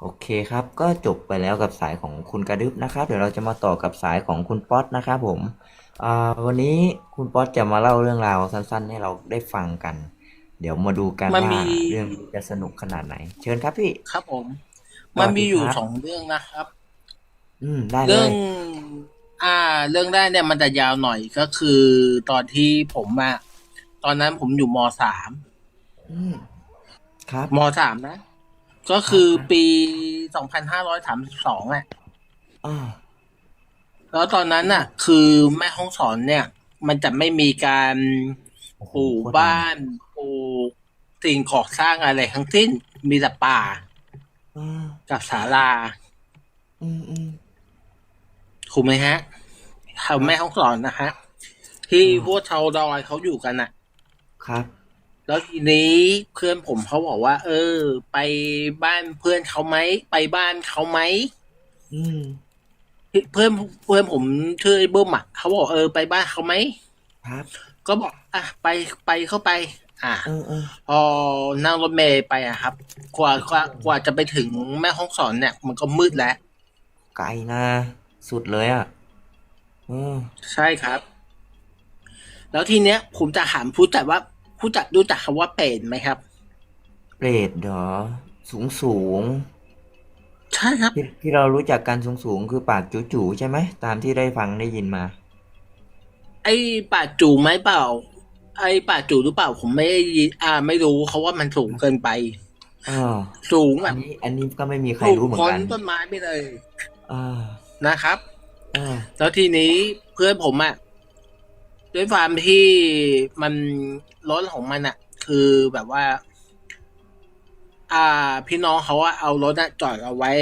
โอเคครับ ก็จบไปแล้วกับสายของคุณกระดึบนะครับ เดี๋ยวเราจะมาต่อกับสายของคุณป๊อตนะครับผมอ่าวันนี้คุณป๊อตจะมาเล่าเรื่องราวสั้น ๆ ให้เราได้ฟังกัน เดี๋ยวมาดูกันมันว่ามีเรื่องนี้จะสนุกขนาดไหน เชิญครับพี่ครับผมสวัสดีมันมีอยู่ครับสองเรื่องนะครับ อืมได้เลเรื่องยอ่า เรื่องแรกเนี่ยมันจะยาวหน่อยก็คือตอนที่ผมอะตอนนั้นผมอยู่มสามอืมครับมสามนะ ก็คือปีสองพันห้าร้อยสามสิบสองอะอ่าแล้วตอนนั้นน่ะ คือแม่ห้องสอนเนี่ย มันจะไม่มีการโอ้โหปลูกโคตรบ้านปลูกสิ่งก่อสร้างอะไรทั้งสิ้น มีแต่ป่าอ่ากับศาลาอืมอืมถูกไหมฮะแถวแม่ห้องสอนนะฮะที่อืมพวกชาวดอยเขาอยู่กันน่ะ ครับ แล้วทีนี้เพื่อนผมเขาบอกว่า เออ ไปบ้านเพื่อนเขาไหมไปบ้านเขาไหมอืมเพื่อนเพื่อนผมชื่อไอ้เบิ้มอะเขาบอกเออไปบ้านเขาไหมครับ ก็บอกอะไปไปเข้าไป อะเออเออพอนั่งรถเมย์ไปอะครับ กว่ากว่ากว่าจะไปถึงแม่ห้องสอนเนี่ย มันก็มืดแล้วไกลนะสุดเลยอะเออใช่ครับ แล้วทีเนี้ย ผมจะถามผู้จัดว่า ผู้จัดรู้จักคำว่าเป็ดไหมครับ เปรตเหรอ สูงสูงใช่ครับ ที่ที่เรารู้จักกันสูงสูงๆคือปากจู่ๆใช่ไหม ตามที่ได้ฟังได้ยินมา ไอ้ป่าจูไหมเปล่า ไอ้ป่าจูหรือเปล่าผมไม่ได้ยินอ่า ไม่รู้เขาว่ามันสูงเกินไปอ่าสูงแบอันบนี้อันนี้ก็ไม่มีใครสูงรู้เหมือพ้นนกันต้นไม้ไปเลยอ่านะครับอ่าแล้วทีนี้เพื่อนผมอะ ด้วยความที่มันรถของมันอะคือแบบว่า อ่า พี่น้องเขาอะเอารถอะจอดเอาไว้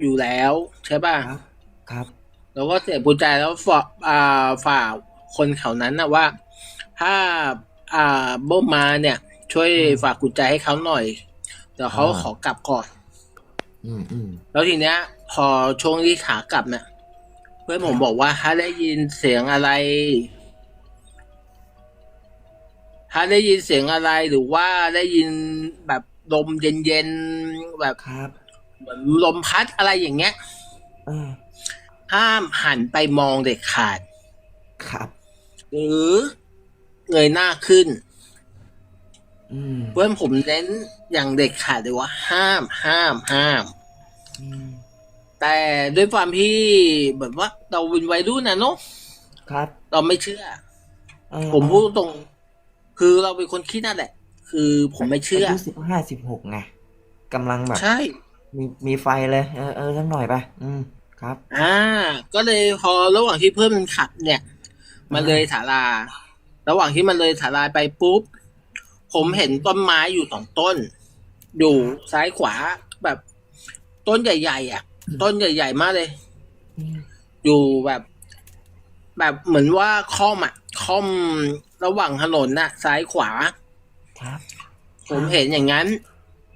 อยู่แล้วใช่ป่ะครับครับแล้วก็เสียกุญแจแล้วฝากอ่าฝากคนแถวนั้นนะว่า ถ้าอ่าเบิ้มมาเนี่ย ช่วยอืมฝากกุญแจให้เขาหน่อยเดี๋ยวเขาอ่าขอกลับก่อน อืมอืมแล้วทีเนี้ย พอช่วงที่ขากลับเนี่ยเพื่อนผมบอกว่าถ้าได้ยินเสียงอะไร ถ้าได้ยินเสียงอะไรหรือว่าได้ยินแบบลมเย็นๆแบบครับเหมือนลมพัดอะไรอย่างเงี้ยอ่าห้ามหันไปมองเด็ดขาด ครับ หรือเงยหน้าขึ้น อืมเพื่อนผมเน้นอย่างเด็ดขาดเลยว่า ห้ามห้ามห้าม อืมแต่ด้วยความที่แบบว่าเราเป็นวัยรุ่นนะเนาะครับ เราไม่เชื่ออ่าผมพูดตรงๆ คือเราเป็นคนคิดนั่นแหละ คือผมไม่เชื่ออายุสิบห้าสิบหกไงกำลังแบบใช่ มีมีไฟเลย เออเออสักหน่อยไปอืมครับ อ่า ก็เลยพอระหว่างที่เพื่อนมันขับเนี่ย มันเลยศาลา ระหว่างที่มันเลยศาลาไปปุ๊บ ผมเห็นต้นไม้อยู่สองต้น อยู่ซ้ายขวาแบบต้นใหญ่ๆอะ ต้นใหญ่ ๆ มากเลยอืมอยู่แบบ แบบเหมือนว่าค่อมอะ ค่อมระหว่างถนนน่ะ ซ้ายขวา ครับ ผมเห็นอย่างนั้น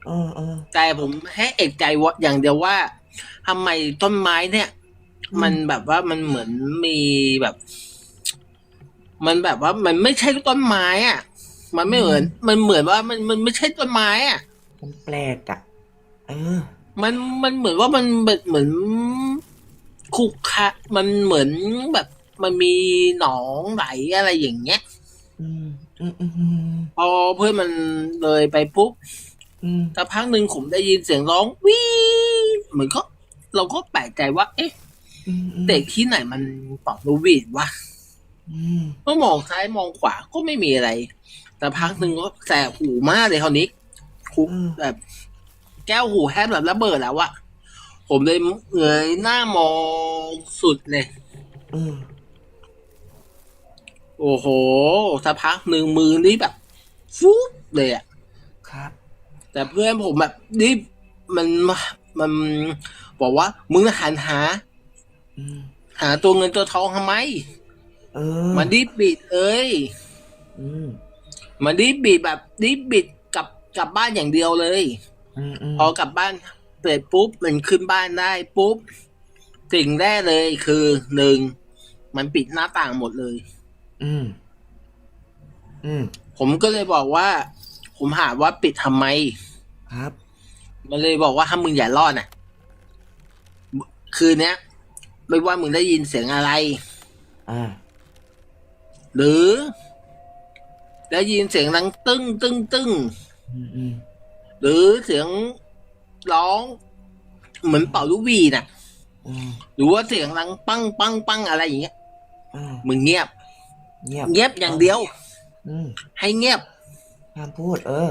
เออเออแต่ผมแค่เอกใจว่าอย่างเดียวว่าทำไมต้นไม้เนี่ยอืมมันแบบว่ามันเหมือนมีแบบ มันแบบว่ามันไม่ใช่ต้นไม้อะ มันไม่เหมือน มันเหมือนว่ามันมันไม่ใช่ต้นไม้อะ มันแปลกอะเออ มันมันเหมือนว่ามันแบบเหมือนคุกคะมันเหมือนแบบ มันมีหนองไหลอะไรอย่างเงี้ยอืมอืมอืมอืมพอเพื่อนมันเลยไปปุ๊บอืมสักพักหนึ่งผมได้ยินเสียงร้องวีดเหมือนก็เราก็แปลกใจว่า เอ๊ะ อืมอืมเด็กที่ไหนมันเป่าลูกวีดวะอืมก็มองซ้ายมองขวาก็ไม่มีอะไรแต่พักหนึ่งก็แสบหูมากเลยคราวนี้คุกอืมแบบ แก้วหูแทบแบบระเบิดแล้วอะผมเลยเงยหน้ามองสุดเลย อืม โอ้โหสักพักหนึ่งมือนี่แบบฟุ๊บเลยอะครับ แต่เพื่อนผมแบบนี่มันมันบอกว่ามึงหันหาอืมหาตัวเงินตัวทองทำไมเออมันรีบบิดเอ้ยอืมมันรีบบิดแบบรีบบิดกลับกลับบ้านอย่างเดียวเลยอืมอืมพอกลับบ้านเสร็จปุ๊บมันขึ้นบ้านได้ปุ๊บสิ่งแรกเลยคือหนึ่งมันปิดหน้าต่างหมดเลย อืม อืม ผมก็เลยบอกว่า ผมถามว่าปิดทำไม ครับ มันเลยบอกว่าถ้ามึงอย่ารอดน่ะ คืนเนี้ย ไม่ว่ามึงได้ยินเสียงอะไร อ่า หรือได้ยินเสียงดังตึ้งตึ้งตึ้งอืมอืมหรือเสียงร้อง เหมือนเป่าลูกหวีดน่ะ อืมหรือว่าเสียงดังปังปังปังอะไรอย่างเงี้ย อ่ามึงเงียบ เงียบเงียบอย่างเดียว อืมให้เงียบห้ามพูด เออ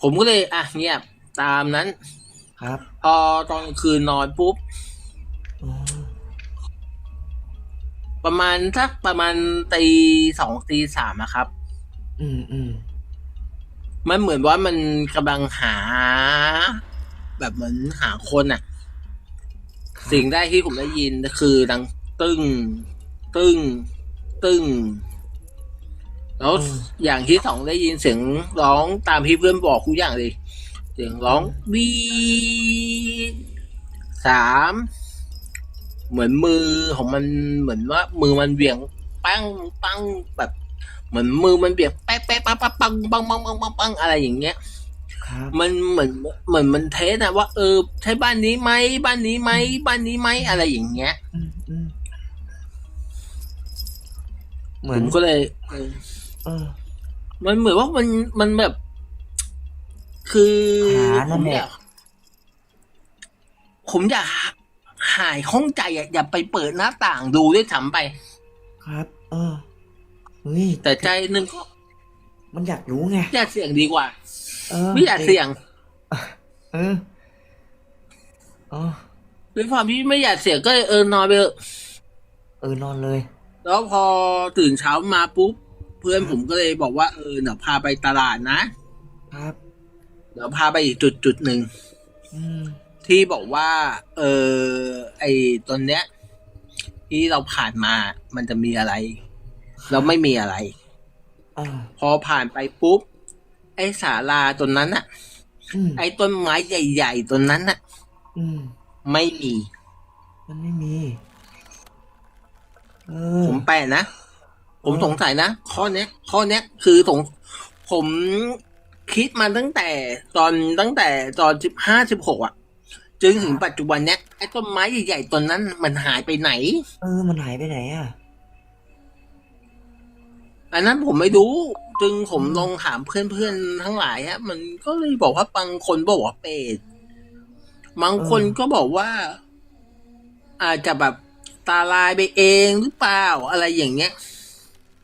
ผมก็เลย อะ เงียบตามนั้น ครับ พอตอนกลางคืนนอนปุ๊บอ๋อประมาณสักประมาณตีสองตีสามอะครับ อืมอืมมันเหมือนว่ามันกำลังหา แบบเหมือนหาคนอะครับสิ่งแรกที่ผมได้ยินก็คือดังตึ้ง ตึ้ง ตึ้งแล้วอย่างที่สองได้ยินเสียงร้องตามที่เพื่อนบอกทุกอย่างเลย เสียงร้องวีดสามเหมือนมือของมันเหมือนว่า มือมันเบี่ยงปังปังแบบเหมือนมือมันเบี่ยงแป๊ะแป๊ะปังปังปังปังปังปังปังปังอะไรอย่างเงี้ยครับมันเหมือนเหมือนมันเทสนะว่าเออใช่บ้านนี้ไหมบ้านนี้ไหมบ้านนี้ไหมอะไรอย่างเงี้ยอืมอืม เหมืผอนมก็เลยเออเออ มันเหมือนว่ามันมันแบบ คือหานั่นแหละ ผมอยากหายข้องใจอะอย่าไปเปิดหน้าต่างดูด้วยซ้ำไป ครับ เออเฮ้ยแต่ใจหนึ่งก็มันอยากรู้ไงอยากเสี่ยงดีกว่า เออไม่อยากเสี่ยง เอออ๋อด้วยความที่ไม่อยากเสี่ยงก็เลยเออนอนไปเถอะเออนอนเลย แล้วพอตื่นเช้ามาปุ๊บ เพื่อนผมก็เลยบอกว่าเออเดี๋ยวพาไปตลาดนะครับ เดี๋ยวพาไปอีกจุดจุดหนึ่งอืมที่บอกว่า เออไอตอนเนี้ย ที่เราผ่านมามันจะมีอะไร เราไม่มีอะไรอ่าพอผ่านไปปุ๊บ ไอศาลาตนนั้นอะอืมไอต้นไม้ใหญ่ๆตนนั้นอะอืมไม่มี มันไม่มีเออ ผมแปลกนะ ผมสงสัยนะ ข้อเนี้ย ข้อเนี้ยคือสงผมคิดมาตั้งแต่ตอนตั้งแต่ตอนสิบห้าสิบหกอะจนถึงปัจจุบันเนี้ยไอ้ต้นไม้ใหญ่ๆต้นนั้นมันหายไปไหน เออ มันหายไปไหนอะ อันนั้นผมไม่รู้ จึงผมลองถามเพื่อนๆทั้งหลายอะมันก็เลยบอกว่าบางคนบอกว่าเป็ดบางคนเออก็บอกว่า อาจจะแบบ ตาลายไปเองหรือเปล่าอะไรอย่างเงี้ย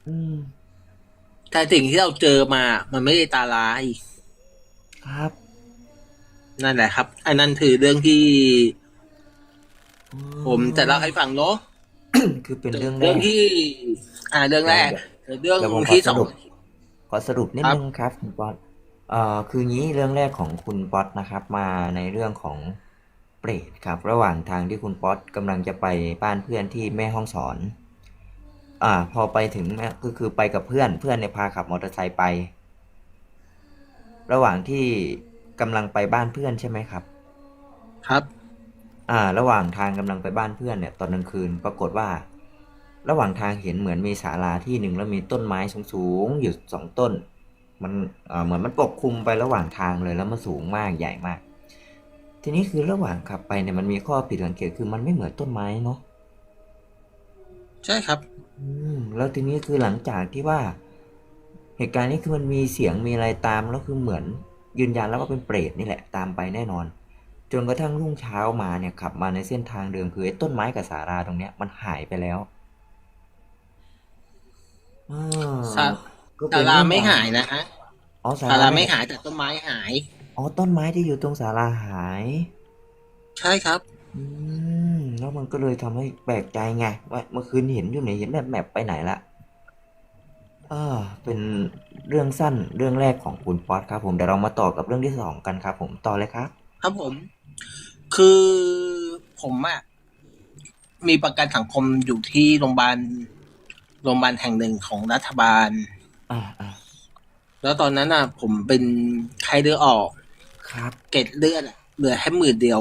อืมแต่สิ่งที่เราเจอมา มันไม่ได้ตาลาย ครับ นั่นแหละครับ อันนั้นคือเรื่องที่อืผมจะเล่าให้ฟังเนาะคือเป็นเรื่องแรเรื่องกที่ อ่าเรื่องแรกเรื่องเดี๋ยวผมขอที่สสองรุปขอสรุปนิดครับนึงครับคุณป๊อตเอ่อคืองี้เรื่องแรกของคุณป๊อตนะครับ มาในเรื่องของเป รตครับระหว่างทางที่คุณป๊อตกำลังจะไปบ้านเพื่อนที่แม่ห้องสอนอ่าพอไปถึงแม่ก็คือไปกับเพื่อนเพื่อนเนี่ยพาขับมอเตอร์ไซค์ไป ระหว่างที่กำลังไปบ้านเพื่อนใช่ไหมครับ ครับ อ่า ระหว่างทางกำลังไปบ้านเพื่อนเนี่ย ตอนกลางคืนปรากฏว่า ระหว่างทางเห็นเหมือนมีศาลาที่หนึ่งแล้วมีต้นไม้สูงๆอยู่สองต้น มันอ่าเหมือนมันปกคลุมไประหว่างทางเลยแล้วมันสูงมากใหญ่มาก ทีนี้คือระหว่างขับไปเนี่ยมันมีข้อผิดสังเกตคือมันไม่เหมือนต้นไม้เนาะใช่ครับ อืม แล้วทีนี้คือหลังจากที่ว่า เหตุการณ์นี้คือมันมีเสียงมีอะไรตามแล้วคือเหมือน ยืนยันแล้วว่าเป็นเปรตนี่แหละตามไปแน่นอน จนกระทั่งรุ่งเช้ามาเนี่ยขับมาในเส้นทางเดิมคือไอ้ต้นไม้กับสาราตรงเนี้ยมันหายไปแล้วอ่าศาก็เป็ศานลาไม่หายนะฮะอ๋อศาศาลาลาไม่หายแต่ต้นไม้หาย อ๋อต้นไม้ที่อยู่ตรงศาลาหาย ใช่ครับ อืมแล้วมันก็เลยทำให้แปลกใจไงว่าเมื่อคืนเห็นอยู่ไหนเห็นแบบแมปไปไหนละอ่าเป็นเรื่องสั้นเรื่องแรกของคุณป๊อตครับ ผมเดี๋ยวเรามาต่อกับเรื่องที่สองกันครับ ผมต่อเลยครับครับผม คือผมอะมีประกันสังคมอยู่ที่โรงพยาบาลโรงพยาบาลแห่งหนึ่งของรัฐบาล อ่าอ่าแล้วตอนนั้นอะผมเป็นไข้เลือดออก ครับเกล็ดเลือดอะเหลือแค่หมื่นเดียว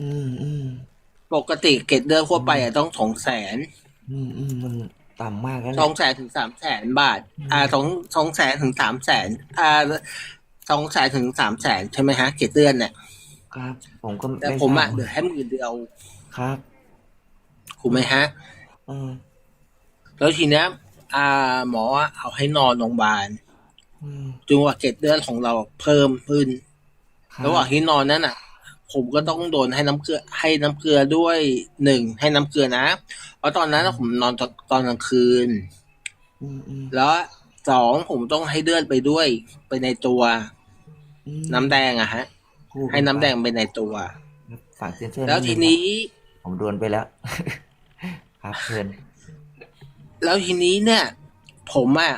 อืมอืมปกติเกล็ดเลือดทั่วไปอะต้องสองแสนอืมอืมมันต่ำมากแล้วแหสอละงแสนถึงสามแสนบาทอืมอ่าสองสองแสนถึงสามแสนอ่าสองแสนถึงสามแสนใช่ไหมฮะ เกรดเดือนเนี่ยครับ ผมก็แต่ไม่ผมทราอะบเหลือแค่หมื่นเดียวครับถูกไหมฮะอืมแล้วทีเนี้ยอ่า หมอเอาให้นอนโรงพยาบาลอืมจึงว่าเกล็ดเลือดของเราเพิ่มขึ้นคบ ระหว่างที่นอนนั่นอะ ผมก็ต้องโดนให้น้ำเกลือ ให้น้ำเกลือด้วยหนึ่งให้น้ำเกลือนะ เพราะตอนนั้นน่ะผมนอนตอนตอนกลางคืนอืมอืมแล้วสองผมต้องให้เลือดไปด้วยไปในตัวอืมน้ำแดงอะฮะคู่กัให้น้ำแดงไปในตัวฝากเซ็นเซอร์แล้วดทีงครับนี้ ผมโดนไปแล้ว ครับเชิญแล้วทีนี้เนี่ย ผมอะ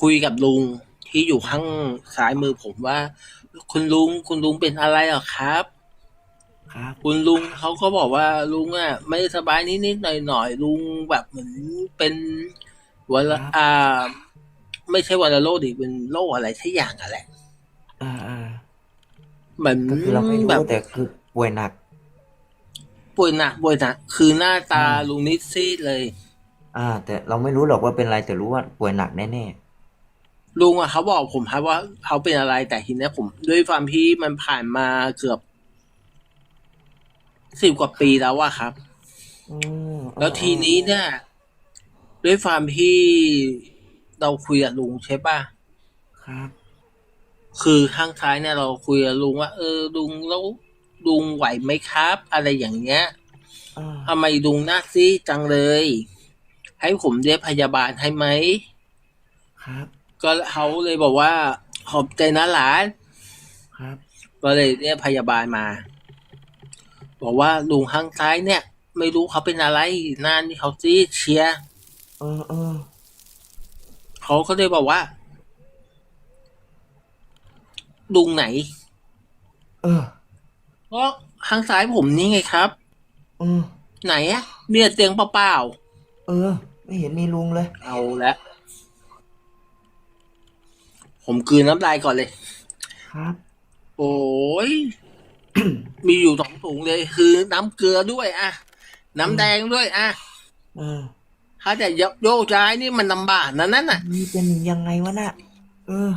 คุยกับลุงที่อยู่ข้างซ้ายมือผมว่า คุณลุง คุณลุงเป็นอะไรเหรอครับ ครับคุณลุงเขาก็บอกว่าลุงอะ ไม่สบายนิดๆหน่อยๆลุงแบบเหมือนเป็นวันละอ่า ไม่ใช่วันละโรคดิเป็นโรคอะไรสักอย่างอะแหละอ่าอ่าเหมือนก็คือเราไม่รู้แบบแต่คือป่วยหนัก ป่วยหนักป่วยหนักคือหน้าตาอืมลุงนิดซีดเลย อ่า แต่เราไม่รู้หรอกว่าเป็นอะไรแต่รู้ว่าป่วยหนักแน่ ลุงอะเขาบอกผมครับว่าเขาเป็นอะไรแต่ทีเนี้ยผมด้วยความที่มันผ่านมาเกือบสิบกว่าปีแล้วอะครับๆอืมแล้วทีนี้เนี่ย ด้วยความที่เราคุยกับลุงใช่ป่ะ ครับ คือข้างซ้ายเนี่ยเราคุยกับลุงว่า เออลุงแล้วลุงไหวไหมครับ อะไรอย่างเงี้ยอ่าทำไมลุงหน้าซีดจังเลย ให้ผมเรียกพยาบาลให้ไหม ครับ ก็เขาเลยบอกว่าขอบใจนะหลาน ครับ ก็เลยเรียกพยาบาลมา บอกว่าลุงข้างซ้ายเนี่ย ไม่รู้เขาเป็นอะไรหน้านี่เขาซีดเชียร์เออเออเขาก็เลยบอกว่าลุงไหน เออก็ข้างซ้ายผมนี่ไงครับ เออ ไหนอะเนี่ยเตียงเปล่าเออ ไม่เห็นมีลุงเลยๆเอาละ ผมกลืนน้ำลายก่อนเลย ครับ โอ้ย มีอยู่สองถุงเลย คือน้ำเกลือด้วยอะน้ำแดงด้วยอะเออถ้าจะโยกย้ายนี่มันลำบากนะนั่นน่ะนี่เป็นยังไงวะน่ะ เออ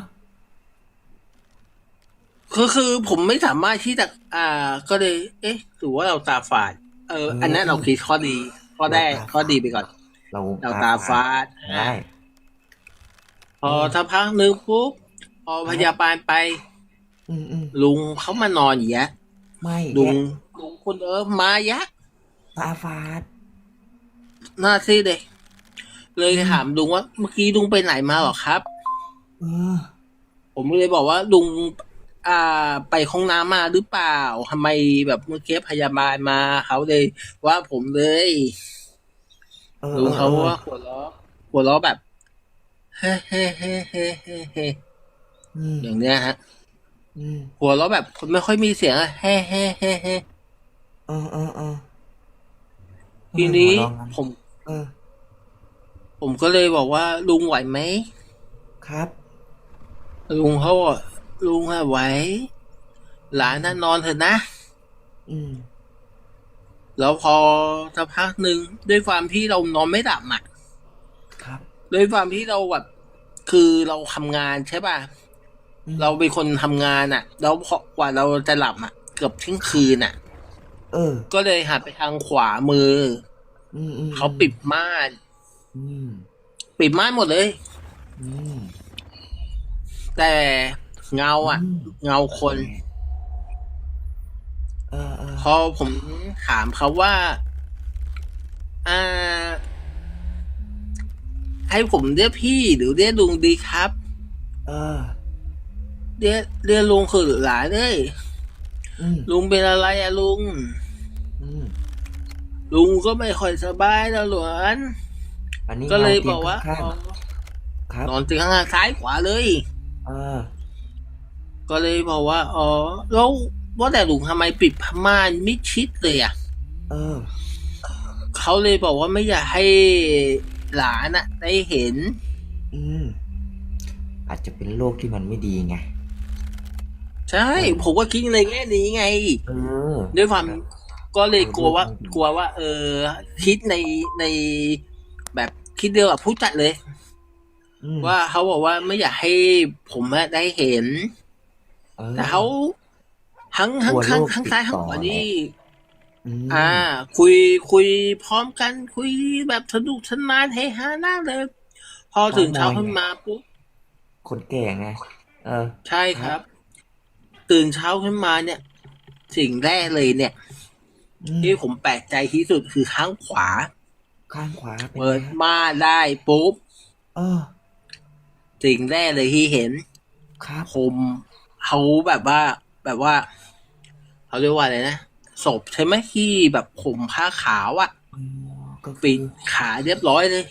คือคือผมไม่สามารถที่จะอ่า ก็เลย เอ๊ะหรือว่าเราตาฝาด เออ อันนั้นเราคิดข้อดีข้อแรกเราตาฝาดข้อดีไปก่อน เราเราตาฟาดได้พอถ้าพักหนึ่งปุ๊บ พอพยาบาลไป อืมอืมลุงเขามานอนอย่างเงี้ยไม่ลุงแกลุงคนเออมายะตาฝาดหน้าซีดเลยเลยถามลุงว่า เมื่อกี้ลุงไปไหนมาหรอครับเออผมเลยบอกว่าลุงอ่า ไปห้องน้ำมาหรือเปล่าทำไมแบบเมื่อกี้พยาบาลมาเขาเลยว่าผมเลยเออลุงเขาออว่าหัวเราะหัวเราะแบบ เฮ้เฮ้เฮ้เฮ้เฮ้เฮ้ อืมอย่างเนี้ยฮะอืมหัวเราะแบบคนไม่ค่อยมีเสียงอะเฮ้เฮ้เฮ้เฮ้เออเออเออทีนี้หัวเราะงั้นผม เออ ผมก็เลยบอกว่า ลุงไหวไหมครับ ลุงเขาบอกลุงอะไหวหลานน่ะนอนเถอะนะอืม แล้วพอสักพักหนึ่งด้วยความที่เรานอนไม่หลับอะครับ ด้วยความที่เราแบบคือเราทำงานใช่ป่ะอืม เราเป็นคนทำงานอะ แล้วพอกว่าเราจะหลับอะ เกือบเที่ยงคืนอะ เออ ก็เลยหันไปทางขวามืออืมอืมเขาปิดม่านอืมปิดม่านหมดเลยอืมแต่เงาอะอืมเงาคนเออเออพอผมถามเขาว่า อ่า ให้ผมเรียกพี่หรือเรียกลุงดีครับ เออ เรียกเรียกลุงคือหลานเลยอืมลุงเป็นอะไรอะลุง อืมลุงก็ไม่ค่อยสบายแล้วหลวนอันนี้ก็เลยรบอกว่าตียงข้างอ๋อๆครับนอนตีข้างซ้ายขวาเลยเออก็เลยบอกว่า อ๋อ แล้วว่าแต่ลุงทำไมปิดผ้าม่านมิดชิดเลยอะ เออ เขาเลยบอกว่าไม่อยากให้หลานอะได้เห็น อืมอาจจะเป็นโรคที่มันไม่ดีไง ใช่ ผมก็คิดในแง่นี้ไงเออด้วยความก็เลยกลัวว่าเออกลัวว่า เออ คิดในในแบบคิดเดียวกับผู้จัดเลยอืมว่าเขาบอกว่าไม่อยากให้ผมอะได้เห็นออแต่เขาทั้งทั้งกลัวทั้งโรคทั้งซ้ายทั้งติดต่ขอวานี่มอ่า คุยคุยพร้อมกัน คุยแบบสนุกสนานเฮฮาหน้าเลย พอถึงเช้าขึ้นมาปุ๊บคนแก่ไงเออ ใช่ครับ ตื่นเช้าขึ้นมาเนี่ย สิ่งแรกเลยเนี่ยอืมที่ผมแปลกใจที่สุดคือข้างขวา ข้างขวาเป็นเปิดไงฮะม่านได้ปุ๊บเออ สิ่งแรกเลยที่เห็นครับผมเขาแบบว่า แบบว่าเขาเรียกว่าอะไรนะศพใช่ไหมที่แบบผมผ้าขาวอะอ๋อก็คืปิอดขาเรียบร้อยเลย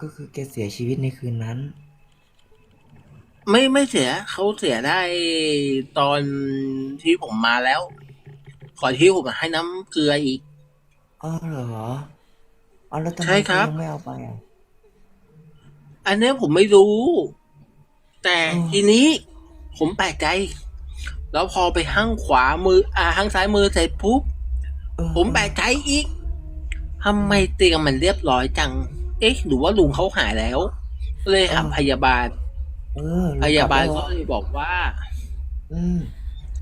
ก็คือแกเสียชีวิตในคืนนั้น ไม่ไม่เสียเขาเสียได้ตอนที่ผมมาแล้วก่อนที่ผมให้น้ำเกลืออีก อ๋อเหรออ๋อแล้วทำไมใช่ครับเขายังไม่เอาไปอะ อันเนี้ยผมไม่รู้ แต่อ๋อ ทีนี้ผมแปลกใจ แล้วพอไปข้างขวามือ อ่าข้างซ้ายมือเสร็จปุ๊บ เออผมแปลกใจอีกทำไมเตียงมันเรียบร้อยจัง เอ๊ะหรือว่าลุงเขาหายแล้วก็เลยถามพยาบาล เออพยาบาลรู้ก็กลัเลยบอกว่า อืม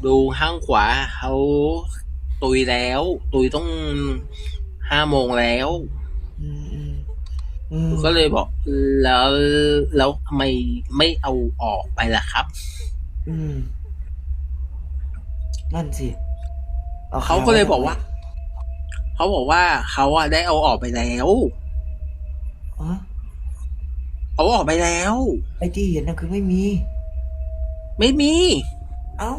ดูข้างขวาเขาตุยแล้ว ตุยต้องห้าโมงแล้วอืมอืมอืมก็เลยบอก แล้วแล้วทำไมไม่เอาออกไปล่ะครับ อืมนั่นสิอเขาก็เลยบอกว่า เขาบอกว่าเขาอะได้เอาออกไปแล้วอ๋อ เอาออกไปแล้ว ไอ้ที่เห็นน่ะคือไม่มี ไม่มี เอ้า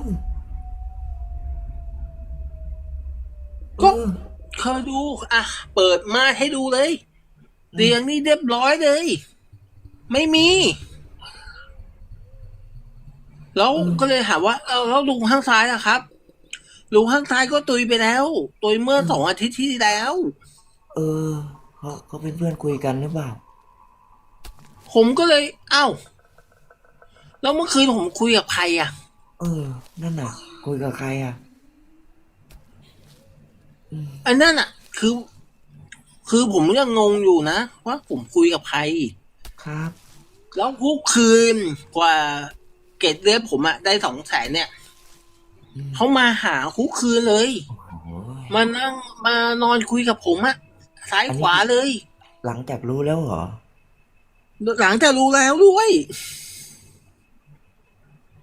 ก็เออเคยดู อะ เปิดมาให้ดูเลยเตียงนี่เรียบร้อยเลย ไม่มี แล้วก็เลยถามว่าเอาแล้วลุงข้างซ้ายอะครับลุงข้างซ้ายก็ตุยไปแล้ว ตุยเมื่อสองอาทิตย์ที่แล้ว เออเขาเขาเป็นเพื่อนคุยกันหรือเปล่า ผมก็เลย เอ้า แล้วเมื่อคืนผมคุยกับใครอะเออ นั่นน่ะ คุยกับใครอะอืมอันนั้นอะคือ คือผมยังงงอยู่นะว่าผมคุยกับใคร ครับ แล้วทุกคืนกว่าเกรดเลือดผมอะได้สองแสนเนี่ยอืมเขามาหาทุกคืนเลยโอ้โหมานั่งมานอนคุยกับผมอะซ้ายขวาเลย หลังจากรู้แล้วเหรอ หลังจากรู้แล้วด้วย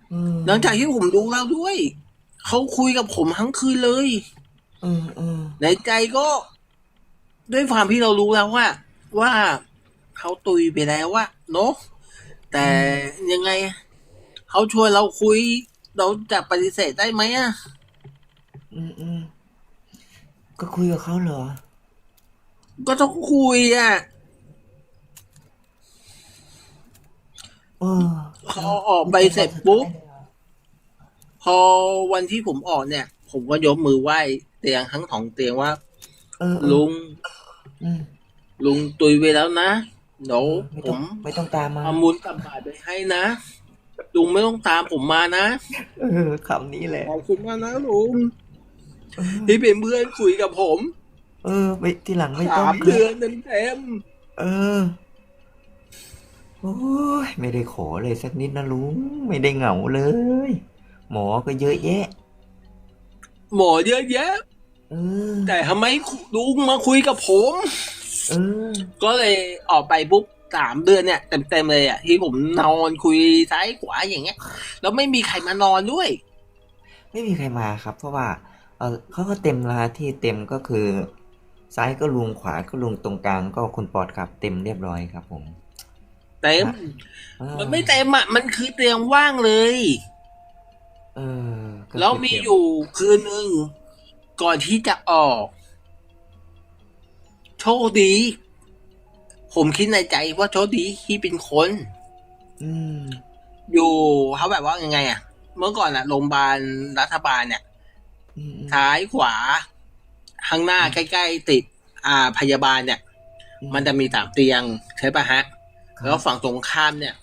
เออหลังจากที่ผมรู้แล้วด้วย เขาคุยกับผมทั้งคืนเลยเออเออในใจก็ ด้วยความที่เรารู้แล้วว่า ว่าเขาตุยไปแล้วว่าเนาะแต่ยังไง เขาชวนเราคุย เราจะปฏิเสธได้ไหมอะอืมอืมก็คุยกับเขาเหรอ ก็ต้องคุยอะ เออพอออกไปเสร็จปุ๊บพอวันที่ผมออกเนี่ย ผมก็ยกมือไหว้เตียงทั้งสองเตียงว่าเออเออลุงอืมลุงตุยไปแล้วนะเดี๋ยวไม่ผต้องมไม่ต้องตามมาเอามูลกลับบาทไปให้นะลุงไม่ต้องตามผมมานะเออคำนี้แหละขอบคุณมากนะลุงเออที่เป็นเพื่อนคุยกับผม เออ ไปที่หลังไม่ต้อสางมเดือนเต็มเออ โอ้ยไม่ได้ขอเลยสักนิดนะลุง ไม่ได้เหงาเลย หมอก็เยอะแยะๆหมอเยอะแยะ เออ แต่ทำไมลุงมาคุยกับผม เออ ก็เลยออกไปปุ๊บสามเดือนเนี่ยเต็มๆเลยอะที่ผมนอนคุยซ้ายขวาอย่างเงี้ย แล้วไม่มีใครมานอนด้วย ไม่มีใครมาครับ เพราะว่าเออเขาก็เต็มแล้วฮะที่เต็มก็คือ ซ้ายก็ลุงขวาก็ลุงตรงกลางก็คุณปอดครับ เต็มเรียบร้อยครับผม เต็มเออมันไม่เต็มอะ มันคือเตียงว่างเลย เออก็แล้วคือมีเต็อยู่คืนหนึ่งก่อนที่จะออก โชคดี ผมคิดในใจว่าโชคดีที่เป็นคนอืมอยู่เขาแบบว่ายังไง อะ เมื่อก่อนอะโรงพยาบาลรัฐบาลเนี่ยอืมอืมซ้ายขวาข้างหน้าใกล้ ๆ ติด อ่าพยาบาลเนี่ย มันจะมีสามเตียงใช่ปะฮะครับ แล้วฝั่งตรงข้ามเนี่ย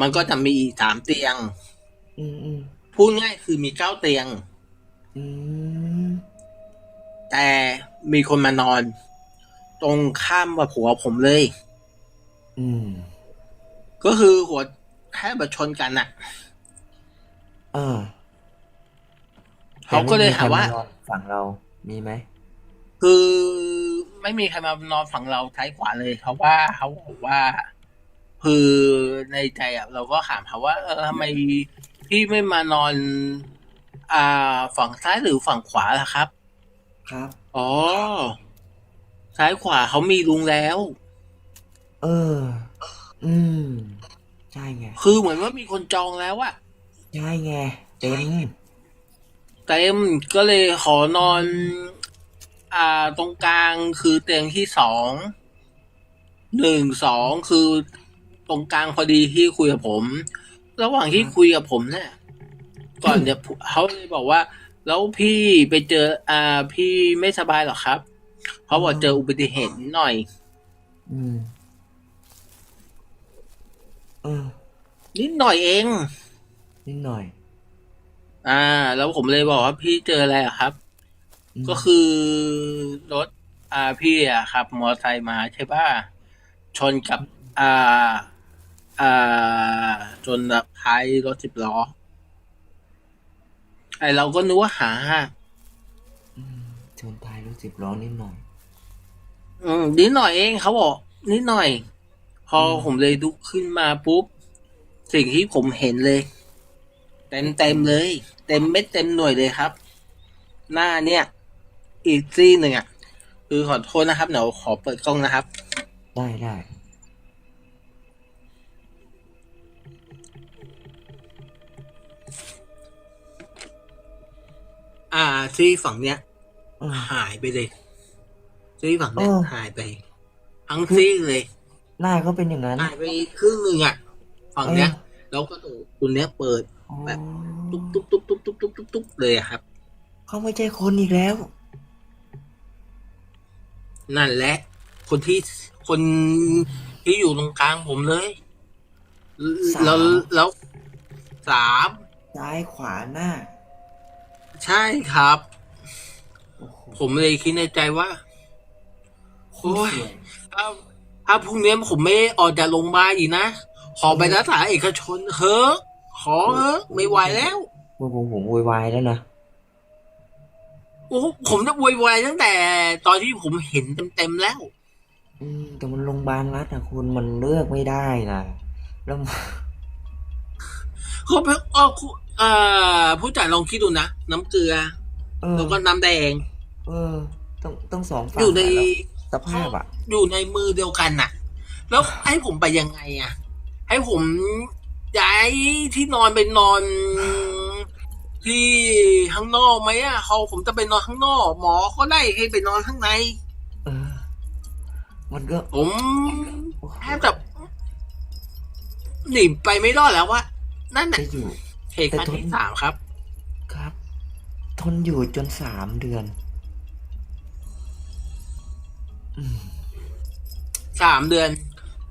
มันก็จะมีอีกสามเตียงอืมอืมพูดง่ายคือมีเก้าเตียงอืมแต่มีคนมานอน ตรงข้ามกับผัวผมเลย อืม ก็คือหัวแทบจะชนกันน่ะเออเขาก็เลยถามว่าแต่ไใครนอนฝั่งเรามีไหมคือไม่มีใครมานอนฝั่งเราท้ายขวาเลย เพราะว่าเขาบอกว่า คือในใจอะเราก็ถามเขาว่า เออทำไมพี่ไม่มานอน อ่า ฝั่งซ้ายหรือฝั่งขวาล่ะครับ ครับ อ๋อ ซ้ายขวาเขามีลุงแล้ว เออ อืม ใช่ไง คือเหมือนว่ามีคนจองแล้วอะใช่ไง เต็ม เต็มก็เลยขอนอน อ่า ตรงกลางคือเตียงที่สอง หนึ่งสองคือ ตรงกลางพอดีที่คุยกับผม ระหว่างที่คุยกับผมเนี่ยก่อนจะเขาเลยบอกว่า แล้วพี่ไปเจอ อ่า พี่ไม่สบายเหรอครับเขาบอกเจออุบัติเหตุนิดหน่อย อืมเออนิดหน่อยเอง นิดหน่อย อ่า แล้วผมเลยบอกว่าพี่เจออะไรอะครับมก็คือรถ อ่าพี่อะขับ มอเตอร์ไซค์มาใช่ป่ะชนกับ อ่า อ่า จนแบบท้ายรถสิบล้อ ไอเราก็นึกว่าหาอืมชนท้ายรถสิบล้อนิดหน่อย อืมนิดหน่อยเองเขาบอกนิดหน่อย พออมผมเลยลุกขึ้นมาปุ๊บ สิ่งที่ผมเห็นเลย เต็มเต็มๆเลย เต็มเม็ดเต็มหน่วยเลยครับ หน้าเนี่ย อีกซี่หนึ่งอะ คือขอโทษนะครับเดี๋ยวขอเปิดกล้องนะครับ ได้ได้ อ่าซี่ฝั่งเนี้ยเออหายไปเลยซี่ฝั่งเนี้ยเออหายไป ทั้งซี่เลยหน้าเขาเป็นอย่างนั้นหายไปครึ่งหนึ่งอะฝั่งเนี้ยเออแล้วก็ตัวคุณเนี้ยเปิดอ๋อแบบตุ๊บตุ๊บตุ๊บตุ๊บตุ๊บตุ๊บตุ๊บตุ๊บเลยอะครับเขาไม่ใช่คนอีกแล้ว นั่นแหละ คนที่คนที่อยู่ตรงกลางผมเลยสามแล้วแล้วสามซ้ายขวาหน้า ใช่ครับโอ้โหผมเลยคิดในใจว่าโคโอ้ตรยสวยถ้าถ้าพรุ่งนี้ผมไม่ออกจากโรงพยาบาลอีกนะขอไปรักษาเอกชนเถอะขอเถอะไม่ไหวแล้วผมผมผมโวยวายแล้วนะโอ้ผมจะโวยวายตั้งแต่ ตอนที่ผมเห็นเต็มๆแล้วอืมแต่มันโรงพยาบาลรัฐอะคุณมันเลือกไม่ได้นะแล้ว เขาเพิ่งเออคุณเอ่อผู้จ่ายลองคิดดูนะ น้ำเกลือเออแล้วก็น้ำแดง เออ ต้องต้องสองฝั่งอยู่ใน อะแล้วสภาพอะอยู่ในมือเดียวกันน่ะ แล้วให้ผมไปยังไงอะ ให้ผมย้ายที่นอนไปนอน ที่ข้างนอกไหมอะเขาผมจะไปนอนข้างนอก หมอก็ได้ให้ไปนอนข้างใน เออ มันก็ผมแทบจะหนีไปไม่รอดแล้วว่า นั่นน่ะจะอยู่เหตุการณ์ที่สามครับ ครับ ทนอยู่จนสามเดือน อืม สามเดือน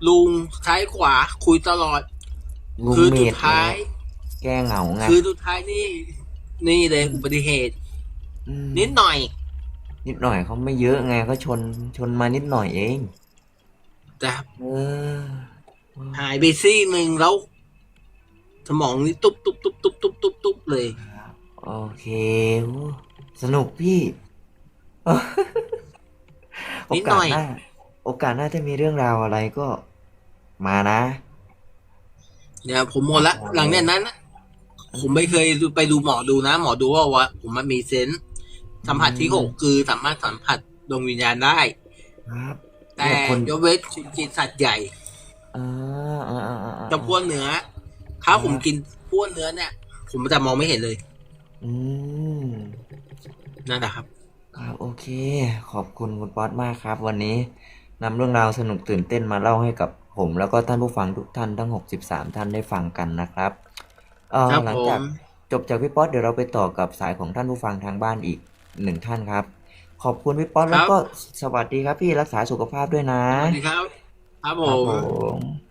ลุงซ้ายขวา คุยตลอดลุงคือเมสุดดท้าย แก้เหงาไงคือสุดท้ายนี่ นี่เลยอุบัติเหตุ มนิดหน่อย นิดหน่อยเขาไม่เยอะไงเขาชนชนมานิดหน่อยเอง แต่เออหายไปซี่หนึ่งแล้ว สมองนี่ตุ๊บตุ๊บตุ๊บตุ๊บตุ๊บตุ๊บตุ๊บเลย โอเคโอ้สนุกพี่โอนิดหกาน่สอยหน้าโอกาสหน้าถ้ามีเรื่องราวอะไรก็มานะเนี่ยผมหมดละหลังจากนั้นน่ะผมไม่เคยไปดูหมอดูนะ หมอดูว่าว่าผมมันมีเซนส์สัมผัสที่หกคือสามารถสัมผัสดวงวิญญาณได้ ครับแต่เนี่ยคนยกเว้นกินสัตว์ใหญ่อ่าอ่าอ่าอ่าจะพวกเนื้อ ถ้าผมกินพวกเนื้อเนี่ย ผมจะมองไม่เห็นเลย อืมนั่นแหละครับ ครับโอเค ขอบคุณคุณป๊อตมากครับ วันนี้นำเรื่องราวสนุกตื่นเต้นมาเล่าให้กับผม แล้วก็ท่านผู้ฟังทุกท่านทั้ง 63 ท่านได้ฟังกันนะครับเอ่อครับหลังผจากมจบจากพี่ป๊อตเดี๋ยวเราไปต่อกับสายของท่านผู้ฟังทางบ้านอีกหนึ่งท่านครับ ขอบคุณพี่ป๊อตแล้วก็สวัสดีครับพี่รักษาสุขภาพด้วยนะ สวัสดีครับ ครับผครับม ผม